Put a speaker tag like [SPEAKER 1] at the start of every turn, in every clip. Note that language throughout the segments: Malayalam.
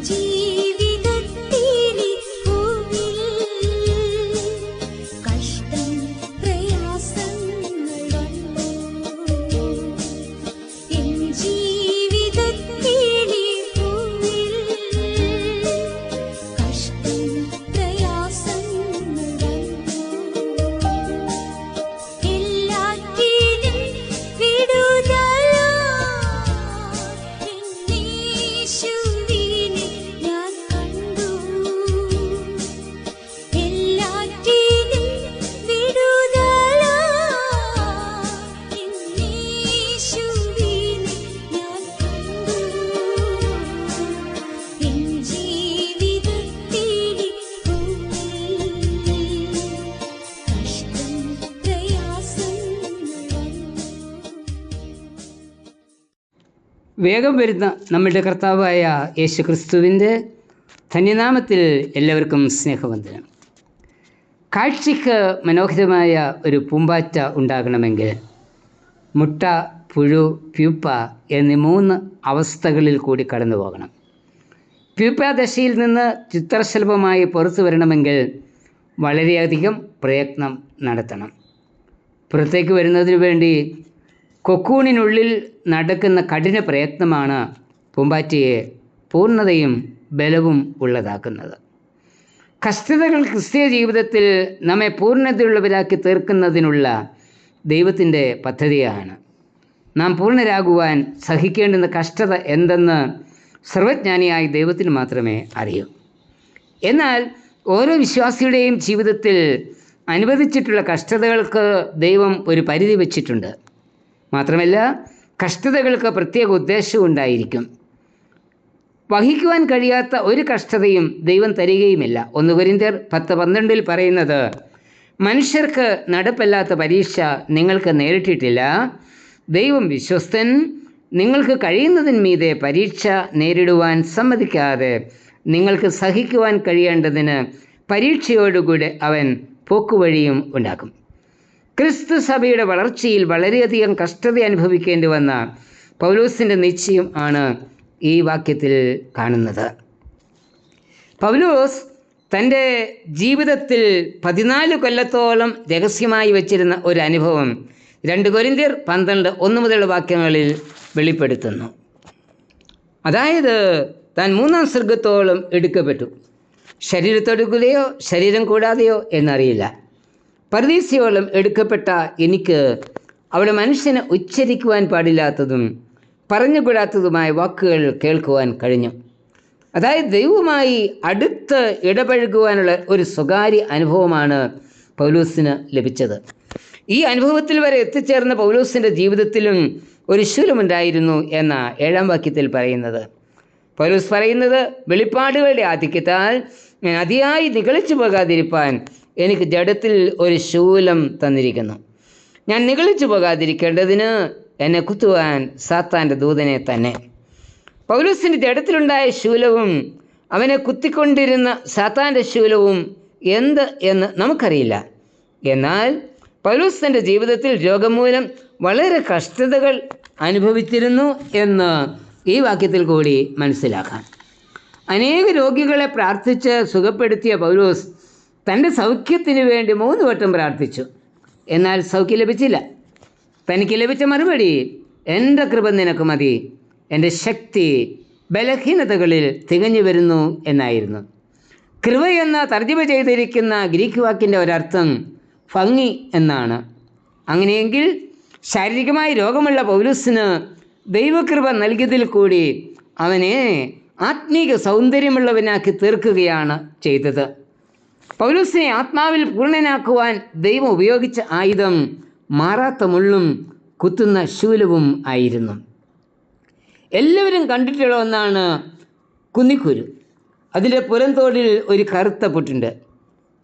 [SPEAKER 1] ജീവിതത്തിലെ
[SPEAKER 2] വേഗം വരുന്ന നമ്മുടെ കർത്താവായ യേശു ക്രിസ്തുവിന്റെ ധന്യനാമത്തിൽ എല്ലാവർക്കും സ്നേഹവന്ദനം. കാഴ്ചയ്ക്ക് മനോഹരമായ ഒരു പൂമ്പാറ്റ ഉണ്ടാകണമെങ്കിൽ മുട്ട പുഴു പ്യൂപ്പ എന്നീ മൂന്ന് അവസ്ഥകളിൽ കൂടി കടന്നു പോകണം. പ്യൂപ്പ ദശയിൽ നിന്ന് ചിത്രശലഭമായി പുറത്തു വരണമെങ്കിൽ വളരെയധികം പ്രയത്നം നടത്തണം. പുറത്തേക്ക് വരുന്നതിന് വേണ്ടി കൊക്കൂണിനുള്ളിൽ നടക്കുന്ന കഠിന പ്രയത്നമാണ് പൂമ്പാറ്റയെ പൂർണതയും ബലവും ഉള്ളതാക്കുന്നത്. കഷ്ടതകൾ ക്രിസ്തീയ ജീവിതത്തിൽ നമ്മെ പൂർണതയുള്ളവരാക്കി തീർക്കുന്നതിനുള്ള ദൈവത്തിന്റെ പദ്ധതിയാണ്. നാം പൂർണരാകുവാൻ സഹിക്കേണ്ടുന്ന കഷ്ടത എന്തെന്ന് സർവജ്ഞാനിയായ ദൈവത്തിന് മാത്രമേ അറിയൂ. എന്നാൽ ഓരോ വിശ്വാസിയുടെയും ജീവിതത്തിൽ അനുവദിച്ചിട്ടുള്ള കഷ്ടതകൾക്ക് ദൈവം ഒരു പരിധി വച്ചിട്ടുണ്ട്. മാത്രമല്ല കഷ്ടതകൾക്ക് പ്രത്യേക ഉദ്ദേശവും ഉണ്ടായിരിക്കും. വഹിക്കുവാൻ കഴിയാത്ത ഒരു കഷ്ടതയും ദൈവം തരികയുമില്ല. ഒന്ന് കുരിന്തിയർ പത്ത് പന്ത്രണ്ടിൽ പറയുന്നത് മനുഷ്യർക്ക് നടപ്പല്ലാത്ത പരീക്ഷ നിങ്ങൾക്ക് നേരിട്ടിട്ടില്ല. ദൈവം വിശ്വസ്തൻ. നിങ്ങൾക്ക് കഴിയുന്നതിന് മീതെ പരീക്ഷ നേരിടുവാൻ സമ്മതിക്കാതെ നിങ്ങൾക്ക് സഹിക്കുവാൻ കഴിയേണ്ടതിന് പരീക്ഷയോടുകൂടെ അവൻ പോക്കുവഴിയും ഉണ്ടാക്കും. ക്രിസ്തു സഭയുടെ വളർച്ചയിൽ വളരെയധികം കഷ്ടത അനുഭവിക്കേണ്ടി വന്ന പൗലോസിന്റെ നിശ്ചയം ആണ് ഈ വാക്യത്തിൽ കാണുന്നത്. പൗലോസ് തന്റെ ജീവിതത്തിൽ പതിനാല് കൊല്ലത്തോളം രഹസ്യമായി വച്ചിരുന്ന ഒരു അനുഭവം രണ്ട് കൊരിന്തിയർ പന്ത്രണ്ട് ഒന്ന് മുതലുള്ള വാക്യങ്ങളിൽ വെളിപ്പെടുത്തുന്നു. അതായത് താൻ മൂന്നാം സ്വർഗത്തോളം എടുക്കപ്പെട്ടു. ശരീരത്തൊടുക്കുകയോ ശരീരം കൂടാതെയോ എന്നറിയില്ല. പരദീസയോളം എടുക്കപ്പെട്ട എനിക്ക് അവിടെ മനുഷ്യനെ ഉച്ചരിക്കുവാൻ പാടില്ലാത്തതും പറഞ്ഞുകൂടാത്തതുമായ വാക്കുകൾ കേൾക്കുവാൻ കഴിഞ്ഞു. അതായത് ദൈവവുമായി അടുത്ത് ഇടപഴകുവാനുള്ള ഒരു സ്വകാര്യ അനുഭവമാണ് പൗലൂസിന് ലഭിച്ചത്. ഈ അനുഭവത്തിൽ വരെ എത്തിച്ചേർന്ന പൗലൂസിന്റെ ജീവിതത്തിലും ഒരു ശൂലമുണ്ടായിരുന്നു എന്ന ഏഴാം വാക്യത്തിൽ പറയുന്നത്. പൗലൂസ് പറയുന്നത് വെളിപ്പാടുകളുടെ ആധിക്യത്താൽ ഞാൻ അതിയായി നികളിച്ചു പോകാതിരിപ്പാൻ എനിക്ക് ജഡത്തിൽ ഒരു ശൂലം തന്നിരിക്കുന്നു. ഞാൻ നികളിച്ചു പോകാതിരിക്കേണ്ടതിന് എന്നെ കുത്തുവാൻ സാത്താന്റെ ദൂതനെ തന്നെ. പൗലൂസിന്റെ ജഡത്തിലുണ്ടായ ശൂലവും അവനെ കുത്തിക്കൊണ്ടിരുന്ന സാത്താന്റെ ശൂലവും എന്ത് എന്ന് നമുക്കറിയില്ല. എന്നാൽ പൗലൂസ് തന്റെ ജീവിതത്തിൽ രോഗം മൂലം വളരെ കഷ്ടതകൾ അനുഭവിച്ചിരുന്നു എന്ന് ഈ വാക്യത്തിൽ കൂടി മനസ്സിലാക്കാം. അനേക രോഗികളെ പ്രാർത്ഥിച്ച് സുഖപ്പെടുത്തിയ പൗലോസ് തന്റെ സൗഖ്യത്തിന് വേണ്ടി മൂന്ന് വട്ടം പ്രാർത്ഥിച്ചു. എന്നാൽ സൗഖ്യം ലഭിച്ചില്ല. തനിക്ക് ലഭിച്ച മറുപടി എന്റെ കൃപ നിനക്ക് മതി. എന്റെ ശക്തി ബലഹീനതകളിൽ തികഞ്ഞു വരുന്നു എന്നായിരുന്നു. കൃപ എന്ന തർജമ ചെയ്തിരിക്കുന്ന ഗ്രീക്ക് വാക്കിന്റെ ഒരർത്ഥം ഭംഗി എന്നാണ്. അങ്ങനെയെങ്കിൽ ശാരീരികമായി രോഗമുള്ള പൗലുസിന് ദൈവകൃപ നൽകിയതിൽ കൂടി അവനെ ആത്മീക സൗന്ദര്യമുള്ളവനാക്കി തീർക്കുകയാണ് ചെയ്തത്. പൗലൂസിനെ ആത്മാവിൽ പൂർണനാക്കുവാൻ ദൈവം ഉപയോഗിച്ച ആയുധം മാറാത്ത മുള്ളും കുത്തുന്ന ശൂലവും ആയിരുന്നു. എല്ലാവരും കണ്ടിട്ടുള്ള ഒന്നാണ് കുന്നിക്കുരു. അതിന്റെ പുരന്തോടിൽ ഒരു കറുത്ത പൊട്ടുണ്ട്.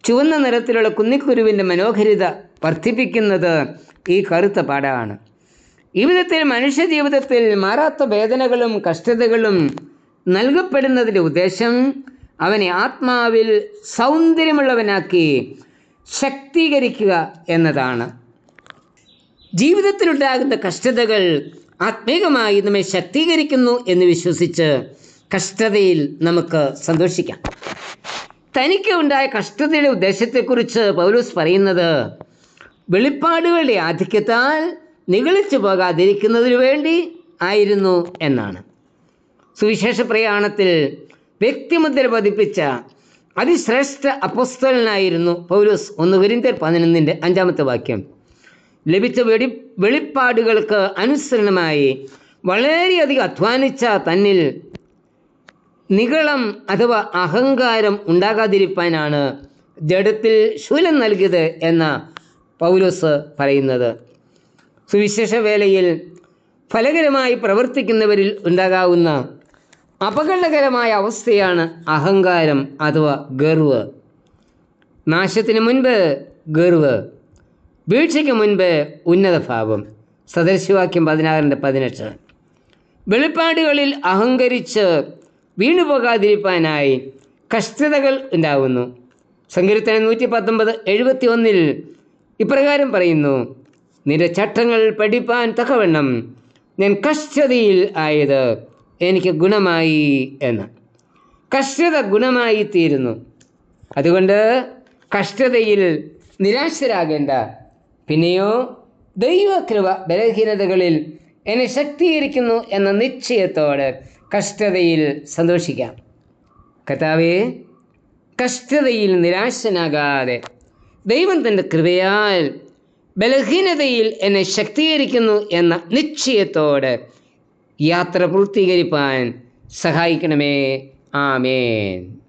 [SPEAKER 2] ചുവന്ന നിറത്തിലുള്ള കുന്നിക്കുരുവിന്റെ മനോഹരിത വർദ്ധിപ്പിക്കുന്നത് ഈ കറുത്ത പാടാണ്. ഈ വിധത്തിൽ മനുഷ്യ ജീവിതത്തിൽ മാറാത്ത വേദനകളും കഷ്ടതകളും നൽകപ്പെടുന്നതിന്റെ ഉദ്ദേശം അവനെ ആത്മാവിൽ സൗന്ദര്യമുള്ളവനാക്കി ശക്തീകരിക്കുക എന്നതാണ്. ജീവിതത്തിലുണ്ടാകുന്ന കഷ്ടതകൾ ആത്മീകമായി നമ്മെ ശക്തീകരിക്കുന്നു എന്ന് വിശ്വസിച്ച് കഷ്ടതയിൽ നമുക്ക് സന്തോഷിക്കാം. തനിക്ക് ഉണ്ടായ കഷ്ടതയുടെ ഉദ്ദേശത്തെക്കുറിച്ച് പൗലൂസ് പറയുന്നത് വെളിപ്പാടുകളുടെ ആധിക്യത്താൽ നിഗളിച്ചു പോകാതിരിക്കുന്നതിനു വേണ്ടി ആയിരുന്നു എന്നാണ്. സുവിശേഷ പ്രയാണത്തിൽ വ്യക്തിമുദ്ര പതിപ്പിച്ച അതിശ്രേഷ്ഠ അപ്പസ്തലനായിരുന്നു പൗലോസ്. ഒന്ന് കുരിന്തർ പതിനൊന്നിന്റെ അഞ്ചാമത്തെ വാക്യം. ലഭിച്ച വെടി വെളിപ്പാടുകൾക്ക് അനുസരണമായി വളരെയധികം അധ്വാനിച്ച തന്നിൽ നികളം അഥവാ അഹങ്കാരം ഉണ്ടാകാതിരിക്കാനാണ് ജഡത്തിൽ ശൂലം നൽകിയത് എന്ന പൗലോസ് പറയുന്നത്. സുവിശേഷ വേലയിൽ ഫലകരമായി പ്രവർത്തിക്കുന്നവരിൽ ഉണ്ടാകാവുന്ന അപകടകരമായ അവസ്ഥയാണ് അഹങ്കാരം അഥവാ ഗർവ്. നാശത്തിന് മുൻപ് ഗർവ് വീഴ്ചയ്ക്ക് മുൻപ് ഉന്നതഭാവം സദൃശവാക്യം പതിനാറിന്റെ പതിനെട്ട്. വെളിപ്പാടുകളിൽ അഹങ്കരിച്ച് വീണുപോകാതിരിക്കാനായി കഷ്ടതകൾ ഉണ്ടാകുന്നു സങ്കീർത്തനം നൂറ്റി പത്തൊമ്പത് എഴുപത്തി ഒന്നിൽ ഇപ്രകാരം പറയുന്നു നിന്റെ ചട്ടങ്ങൾ പഠിപ്പാൻ തക്കവണ്ണം ഞാൻ കഷ്ടതയിൽ ആയത് എനിക്ക് ഗുണമായി എന്ന്. കഷ്ടത ഗുണമായി തീരുന്നു. അതുകൊണ്ട് കഷ്ടതയിൽ നിരാശരാകേണ്ട. പിന്നെയോ ദൈവകൃപ ബലഹീനതകളിൽ എന്നെ ശക്തീകരിക്കുന്നു എന്ന നിശ്ചയത്തോടെ കഷ്ടതയിൽ സന്തോഷിക്കാം. കർത്താവേ കഷ്ടതയിൽ നിരാശനാകാതെ ദൈവം തന്റെ കൃപയാൽ ബലഹീനതയിൽ എന്നെ ശക്തീകരിക്കുന്നു എന്ന നിശ്ചയത്തോടെ യാത്ര പൂർത്തീകരിപ്പാൻ സഹായിക്കണമേ. ആമേൻ.